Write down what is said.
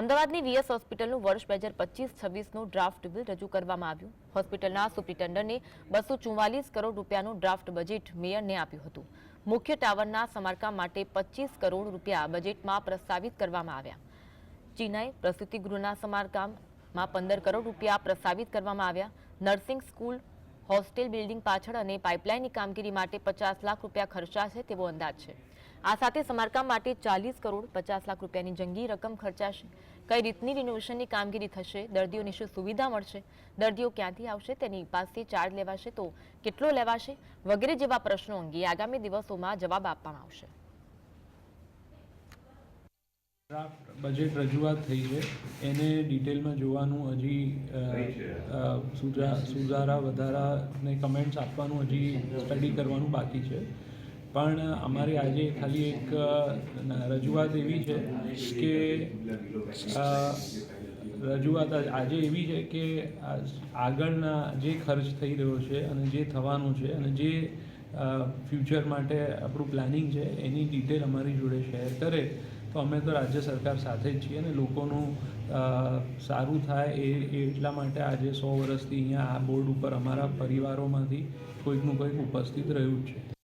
અમદાવાદની વીએસ હોસ્પિટલનું વર્ષ બે હજાર પચીસ છવ્વીસનું ડ્રાફ્ટ બિલ રજૂ કરવામાં આવ્યું. હોસ્પિટલના સુપ્રિન્ટેન્ડન્ટને બસો ચુમ્માલીસ કરોડ રૂપિયાનું ડ્રાફ્ટ બજેટ મેયરને આપ્યું હતું. મુખ્ય ટાવરના સમારકામ માટે પચીસ કરોડ રૂપિયા બજેટમાં પ્રસ્તાવિત કરવામાં આવ્યા. ચીનાએ પ્રસૂતિ ગૃહના સમારકામમાં પંદર કરોડ રૂપિયા પ્રસ્તાવિત કરવામાં આવ્યા. નર્સિંગ સ્કૂલ, હોસ્ટેલ બિલ્ડિંગ પાછળ અને પાઇપલાઇનની કામગીરી માટે પચાસ લાખ રૂપિયા ખર્ચાશે તેવો અંદાજ છે. આ સાથે સમારકામ માટે ચાલીસ કરોડ પચાસ લાખ રૂપિયાની જંગી રકમ ખર્ચાશે. કઈ રીતની રિનોવેશનની કામગીરી થશે દર્દીઓને શું સુવિધા મળશે દર્દીઓ ક્યાંથી આવશે તેની પાસેથી ચાર્જ લેવાશે તો કેટલો લેવાશે વગેરે જેવા પ્રશ્નો અંગે આગામી દિવસોમાં જવાબ આપવામાં આવશે. ડ્રાફ્ટ બજેટ રજૂઆત થઈ છે. એને ડિટેલમાં જોવાનું હજી સુધારા વધારાને કમેન્ટ્સ આપવાનું હજી સ્ટડી કરવાનું બાકી છે. પણ અમારી આજે ખાલી એક રજૂઆત એવી છે કે રજૂઆત આજે એવી છે કે આગળના જે ખર્ચ થઈ રહ્યો છે અને જે થવાનું છે અને જે ફ્યુચર માટે આપણું પ્લાનિંગ છે એની ડિટેલ અમારી જોડે શેર કરે, તો અમે તો રાજ્ય સરકાર સાથે જ છીએ અને લોકોનું સારું થાય એ એટલા માટે આજે સો વર્ષથી અહીંયા આ બોર્ડ ઉપર અમારા પરિવારોમાંથી કોઈકનું કોઈક ઉપસ્થિત રહ્યું જ છે.